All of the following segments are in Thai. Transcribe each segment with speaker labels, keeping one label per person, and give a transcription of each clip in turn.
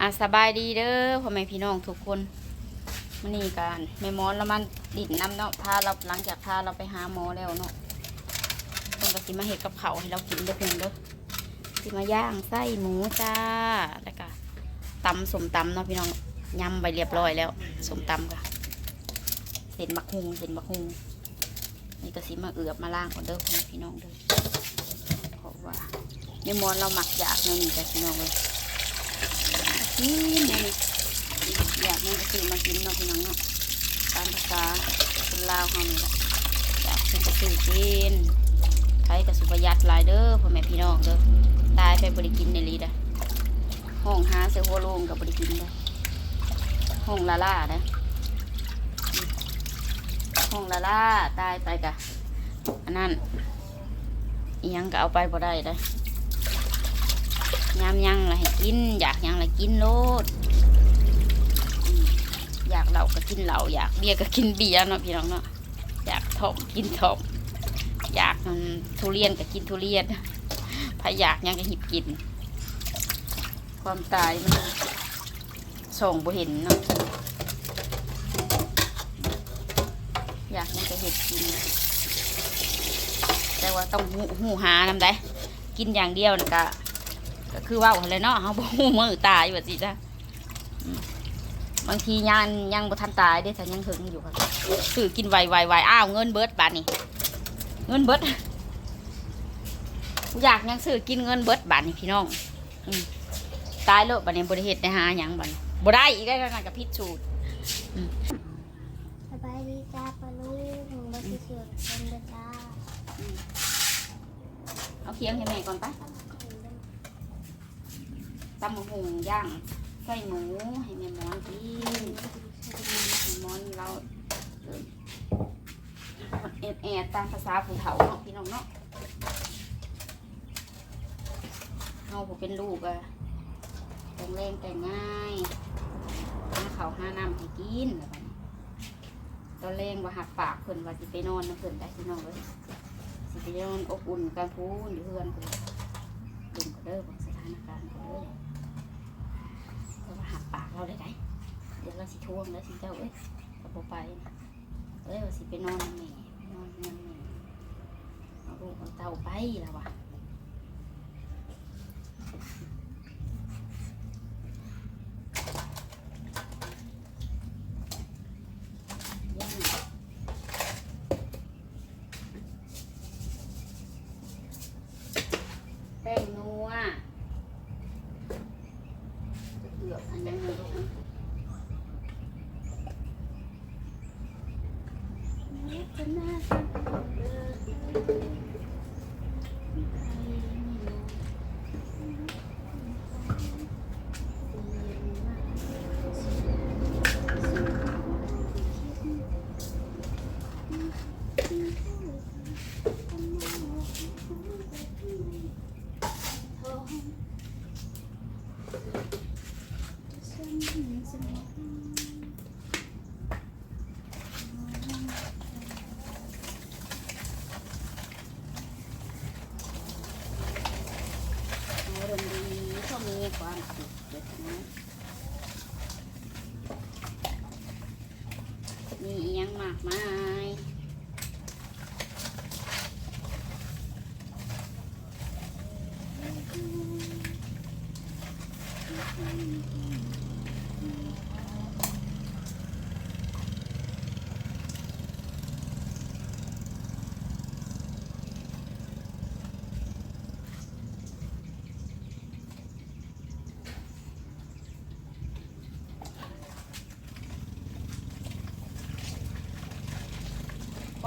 Speaker 1: อะสบายดีเด้อพ่อแม่พี่น้องทุกคนมื่อนี้กันแม่มอนแล้วมันดิ่นน้ำเนาะพาเราหลังจากพาเราไปหาหมอแล้วเนาะต้องกสิมาเห็ดกับเขาให้เรากินเด้อเพียงเด้อสิมาย่างไส้หมูจ้าแล้วก็ตำสมตำเนาะพี่น้องยำไปเรียบร้อยแล้วสมตำค่ะเส้นบักฮุงเส้นบักฮุงนี่ก็สิมาเอือบมาล่างก่อนเด้อพ่อแม่พี่น้องเด้อเพราะว่าแม่มอนเราหมักยากเนาะนี่จ้ะพี่น้องเลย นเนี่อยากมันก็ซื้อมากินเนาะพี่น้องเนาะตามภาษาคนลาวเขานี่แหละอยากซื้อก็ซื้อกินใครก็สุประหยัดหลายเด้อพ่อแม่พี่น้องเด้อตายไปบริกินในลีดอะห้องหาเสือหัวโลงกับบริกินได้อห้องลาล่านะห้องลาล่าตายไปกะอันนั้นอิหยังก็เอาไปบ่ได้ได้ ยามยังละให้กิน อยากยังละกินโลด อยากเหล้าก็กินเหล้าอยากเบียร์ก็กินเบียร์เนาะพี่น้องเนาะอยากถมกินถมอยากทุเรียนก็กินทุเรียนพายอยากยังก็หิบกิน ความตายมันส่งบ่เห็นเนาะอยากหยังก็เห็ดกิน แต่ว่าต้องหูหูหานำได้กินอย่างเดียวนะกะ คือเว่าอะไรเนาะเขาบ่ฮู้มือตายแบบสิจ้ะอืมบางทียังยังบ่ทันตายเด้แต่ยังหึงอยู่ค่ะซื้อกินไวไวไวอ้าวเงินเบิดบาทนี่เงินเบิดอยากยังซื้อกินเงินเบิดบาทนี่พี่น้องอืมตายโลดบาทนี้บริเหตุได้หาหยังบาทบ่ได้อีกได้วนั่นกับพิษสูตร
Speaker 2: สบายดีจ้าปลาลูกหนูมาที่สวนกันเด้อจ้า
Speaker 1: เอาเคียงให้แม่ก่อนไป ตำหมูหงย่างใส่หมูให้แม่หมอนกินมอนเราเอิ้นแอดแอดตามภาษาผู้เฒ่าเนาะพี่น้องเนาะเฮาบ่เป็นลูกอะต้องแรงแต่งง่ายหาเขาวหาน้ำให้กินแบบนี้ตอนแรงว่าหักปากเพิ่นว่าสิไปนอนนะเพิ่นได้พี่น้องเลยสิไปนอนอบอุ่นกันพูนอยู่เฮือนเพิ่นดุมก็เด้อบอกสถานการณ์ก็เด้อ ราเราได้ไงเดี๋ยวเราสิทวงแล้วสิเจ้าเอ้ยก็บ่ไปเอ้ยว่าสิไปนอนแม่นอนนำแม่เอาลูกเอาเต้าไปแล้ววะย่างแป้งนัวเผือกอันนั้นนะลูกนะ
Speaker 2: จะน่าท
Speaker 1: อารมณ์ดีก็มีความสุขเล็กน้อย มีอีหยังมากมาย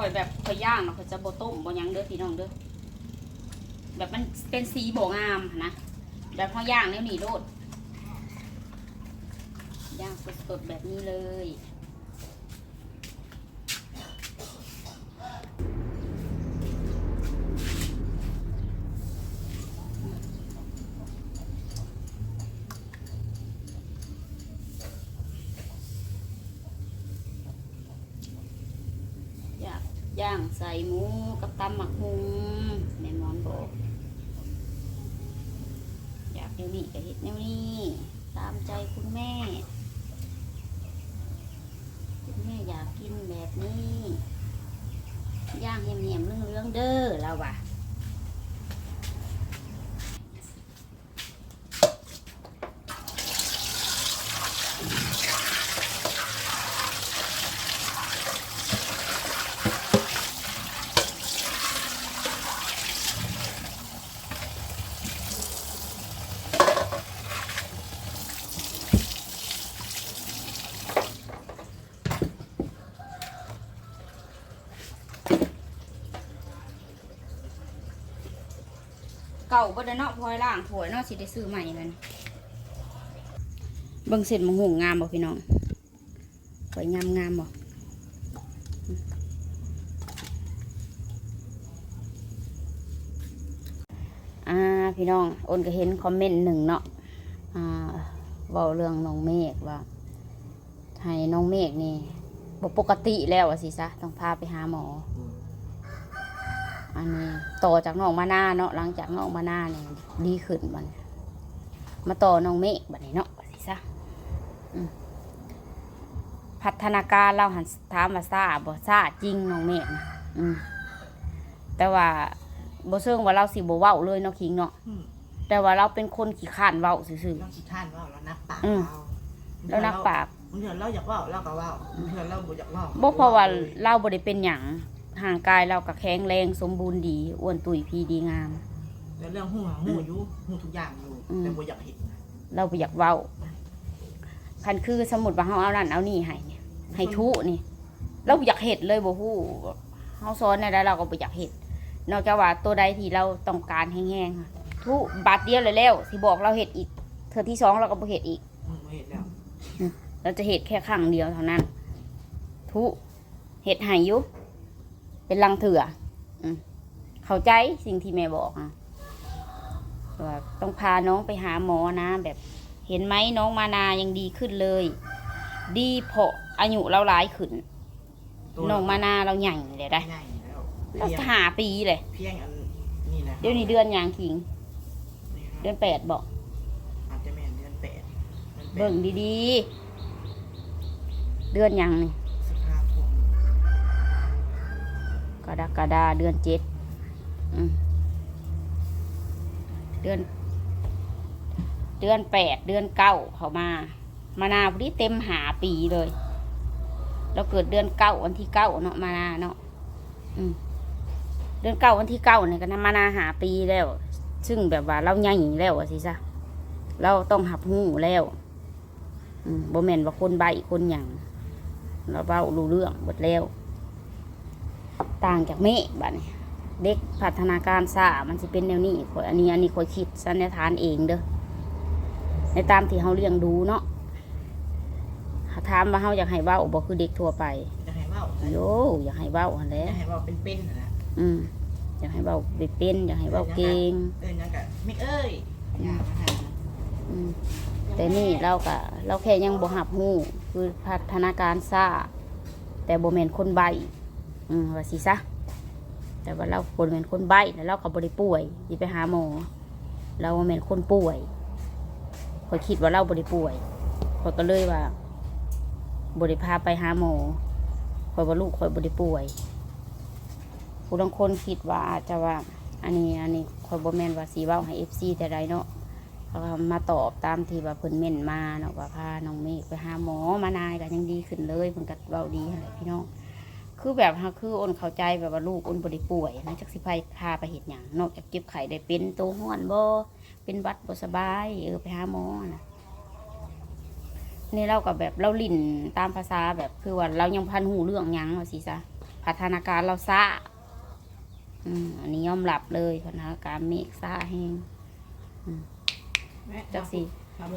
Speaker 1: อยแบบข่อยย่างเนาะข่อยจะโบต้มโบหยังเด้อพี่น้องเด้อแบบมันเป็นสีโบงามนะแบบพอย่างแล้วนี่โลดย่างสดๆแบบนี้เลยากย่างใส่ หมูกับตำหมักหุงแม่มอนบอกอยากเดี๋ยวนี้ก็เห็ดแนวนี้ตามใจคุณแม่ คุณแม่อยากกินแบบนี้ ย่างเหี่ยมๆเรื่องๆเด้อเราว่ะ เก่าบ่ได้เนาะพอยล่างถวยเนาะสิได้ซื้อใหม่มันเบิ่งเสร็จมังหุงงามบ่พี่น้องสวยงามงามบ่อ่าพี่น้องโอนก็เห็นคอมเมนต์หนึ่งเนาะอ่าเว้าเรื่องน้องเมฆว่าให้น้องเมฆนี่บ่ปกติแล้วอะสิซะต้องพาไปหาหมอ อันนี้ต่อจากน้องมานาเนาะหลังจากน้องมานาเนี่ยดีขึ้นมันมาต่อน้องเมฆบัดนี้เนาะว่าสิซะอืมพัฒนาการเราหันถามว่าซาบ่ซาจริงน้องเมฆนะอืมแต่ว่าบ่เชิงว่าเราสิบ่เว้าเลยเนาะคิงเนาะ
Speaker 3: อืม
Speaker 1: แต่ว่าเราเป็นคนขี้ข้านเว้าซื่อ
Speaker 3: เราขี้ข้านว่าเรานักปาก
Speaker 1: อืม
Speaker 3: เรา
Speaker 1: ๆแล้วนักปาก
Speaker 3: บางเถื่อเราอยากเว่าเราก็เว่าบางเถื่อเราบ่อยากเว่า
Speaker 1: บ่เพราะว่าเราบ่ได้เป็นหยัง ห่างกายเราก็แข็งแรงสมบูรณ์ดีอ้วนตุ้ยพีดีงาม
Speaker 3: แล้วเรื่องหูหูอยู่หูทุกอย่างอยู่
Speaker 1: อืม
Speaker 3: แต่บ่อยากเห็น
Speaker 1: เราไปอยากเว้าคันคือสมมุดว่าเฮาเอานั่นเอานี่ให้เนี่ยให้ทุนี่ เราบ่อยากเห็ดเลยบ่ฮู้เฮาสอนในใดเราก็บ่อยากเห็ดนอกจากว่าตัวใดที่เราต้องการแห้งๆค่ะทุบาทเดียวเลยแล้วสิบอกเราเห็ดอีกเทื่อที่สองเราก็บ่เห็ดอีก
Speaker 3: อืมบ่เห็นแล้ว
Speaker 1: เราจะเห็ดแค่ครั้งเดียวเท่านั้น ทุเห็ดให้อยู่ เป็นลังเถื่ออืมเข้าใจสิ่งที่แม่บอกอะว่าต้องพาน้องไปหาหมอนะ แบบเห็นไหมน้องมานายังดีขึ้นเลย ดีเพราะอายุเราหลายขึ้น
Speaker 3: ตัว
Speaker 1: น้องมานาเราใหญ่เลยได้
Speaker 3: ใหญ่แล้ว
Speaker 1: เรา
Speaker 3: เพียง
Speaker 1: หาปีเลย
Speaker 3: เพียงอันนี่นะ
Speaker 1: เดี๋ยวนี้เดือนหยางขิง
Speaker 3: นี่ครับ
Speaker 1: เดือนแปดบอก
Speaker 3: อาจจะแม่นเดือนแปดดือนแปด
Speaker 1: เบิ่งดีๆ เดือนหยังนี่
Speaker 3: สิบห้าคม
Speaker 1: ก รกฎาเดือนเจ็ดเดือน เดือนแปดเดือนเก้าเขามา มานาพอดีเต็มหาปีเลย เราเกิดเดือนเก้าวันที่เก้าเนาะมานาเนาะเดือนเก้าวันที่เก้าเนี่ยก็นมานาหาปีแล้ว ซึ่งแบบว่าเราใหญ่แล้วสิซะเราต้องหับหูแล้วอืมบ่แมนว่าคนใบคนหยังเราเบ้ารู้เรื่องหมดแล้ว ต่างจากเมฆบัดนี้เด็กพัฒนาการซ่ามันสิเป็นแนวนี้ข้อยอันนี้อันนี้คอยคิดสันนิษฐานเองเด้อในตามที่เฮาเลี้ยงดูเนาะถ้าถามว่าเฮาอยากให้เว้าบ่คือเด็กทั่วไป
Speaker 3: จะให้เว่า
Speaker 1: โยอยากให้เว้าหั่นแหละ
Speaker 3: จะให้เว่าเป็นๆนะนะ
Speaker 1: อืมอยากให้เว้าไปเป็นอยากให้เว้าเก่ง
Speaker 3: เอ้ยนั่นก็ไม่เอ้ยอย่ามาให้นะ
Speaker 1: อืมแต่นี่เราก็เราแค่ยังบ่หับหูคือพัฒนาการซ่าแต่บ่แม่นคนใบ อืมว่าสิซะแต่ว่าเราคนเป็นคนใบแล้วเราก็บ่ได้ป่วยที่ไปหาหมอเราบ่แม่นคนป่วยคอยคิดว่าเราบ่ได้ป่วยคอยก็เลยว่าบ่ได้พาไปหาหมอคอยว่าลูกคอยบ่ได้ป่วยผู้บางคนคิดว่าอาจจะว่า อันนี้อันนี้คอยบแมนว่าสีเว้าให้ FC แต่ใดเนาะเขามาตอบตามที่ว่าเพิ่นเม่นมาเนาะว่าพาน้องเมฆไปหาหมอมานายก็ยังดีขึ้นเลยเพิ่นก็เว้าดีหั่นแหละพี่น้อง คือแบบฮะคืออ้นเข้าใจแบบว่าลูกอ้นบ่ได้ป่วยนะจักสิพาพาไปเฮ็ดหยังนอกจากเจ็บไข้ได้เป็นโตวห้อนบ่เป็นวัดบ่สบายเออไปหาหมอนะนี่เราก็แบบเราลิ่นตามภาษาแบบคือว่าเรายังพันหูเรื่องยังว่าสิซะพัฒนาการเราซ่าอืมอันนี้ยอมรับเลยพัฒนาการเมฆซ่าแฮงจักสิ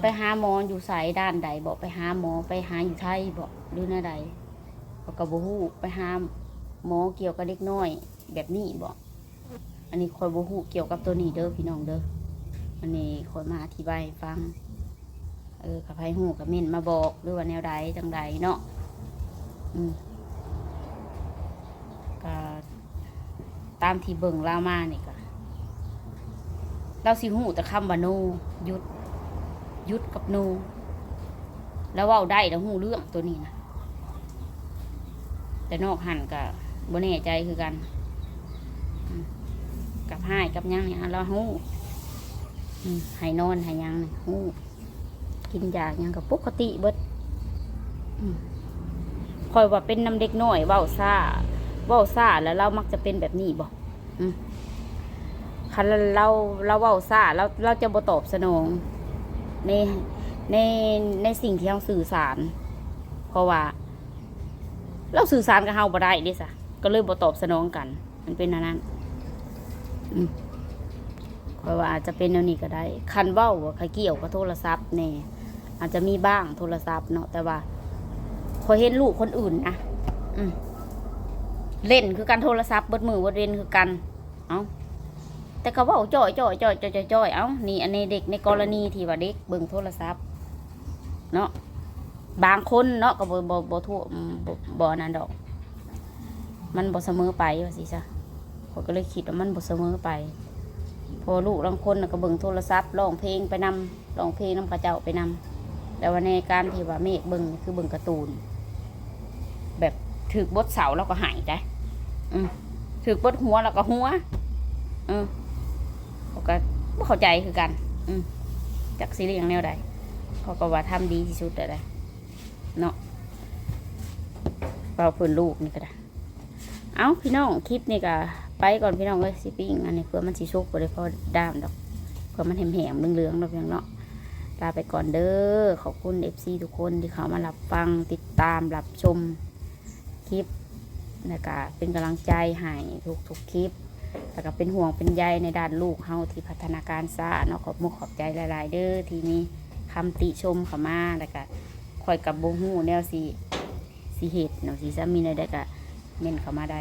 Speaker 1: ไปหาหมออยู่สายด้านใดบอกไปหาหมอไปหาอยู่ไทยบอกหรือหน้าใด บอกกับบูฮู้ไปหาหมอเกี่ยวกับเด็กน้อย แบบนี้บอก อันนี้คอยบูฮู้เกี่ยวกับตัวนี้เด้อพี่น้องเด้อ อันนี้คอยมาอธิบายให้ฟัง เออขับให้หูกับเม่นมาบอกหรือว่าแนวใดจังใดเนาะ อืมก็ตามที่เบิ่งเล่ามานี่ก็เราสิหูแต่คำว่าโนหยุดยุดกับโน แล้วเว้าได้แล้วหูเรื่องตัวนี้นะ แต่นอกหันกับบ่แน่ใจคือกัน กับให้กับยังเนี่ยเราหูอืมให้นอนให้ยังหูกินยายังกับปกติเบิดคอยว่าเป็นน้ำเด็กน้อยเว้าซ่าเว้าซ่าแล้วเรามักจะเป็นแบบนี้บอืมคันเราเราเว้าซ่าเราเราจะบ่ตอบสนอง ในในในสิ่งที่เราสื่อสาร เพราะว่า เราสื่อสารกับเฮาบ่ได้ดิสะก็เลยบ่ตอบสนองกัน มันเป็นอันนั้นอืมว่าอาจจะเป็นแนวนี้ก็ได้ คันเว้าว่าใครเกี่ยวกับโทรศัพท์แน่อาจจะมีบ้างโทรศัพท์เนาะแต่ว่าคอยเห็นลูกคนอื่นนะอืมเล่นคือการโทรศัพท์บดมือบดเวนคือกัน เอ้าแต่ก็เว่าจ่อยจ่อยจ่อยจ่อยจ่อยจ่อยเอ้านี่อันนี้เด็กในกรณีที่ว่าเด็กเบิ่งโทรศัพท์ เนาะ บางคนเนาะก็บ่บ่บ่ทั่วอืมบ่บ่นั่นดอก มันบ่เสมอไปว่าสิซะข้อยก็เลยคิดว่ามันบ่เสมอไป พอลูกบางคนน่ะก็เบิ่งโทรศัพท์ร้องเพลงไปนำร้องเพลงนำกระเจ้าไปนำแต่ว่าในการที่ว่าเมฆเบิ่งนี่คือเบิ่งการ์ตูน แบบถึกบทเสาแล้วก็หายได้อืมถึกบทหัวแล้วก็หัวอืมเขาก็บ่เข้าใจคือกัน อืมจากซีรีส์อย่างแนวใดเขาก็ว่าทำดีที่สุดแต่ได้ เนาะเราเพื่อนลูกนี่ก็ได้เอาพี่น้องคลิปนี่ก็ไปก่อนพี่น้องเลยสิปิ้งอันนี้เพื่อมันสีชุกบ่ได้พอด้ามดอกเพื่อมันแหมๆเหลืองๆดอกอย่างเนาะลาไปก่อนเด้อขอบคุณเอฟซีทุกคนที่เขามารับฟังติดตามรับชมคลิปนะก็เป็นกำลังใจให้ทุกทุกๆคลิปแล้วก็เป็นห่วงเป็นใยในด้านลูกเฮาที่พัฒนาการซ่าเนาะขอบมุกขอบใจหลาย ๆ เด้อที่มีคำติชมเขามาแล้วก็ คอยกับโบหูแนวสีสีเห็ดเนาะสีซ้ำมีอะไรได้กะเม่นเขามาได้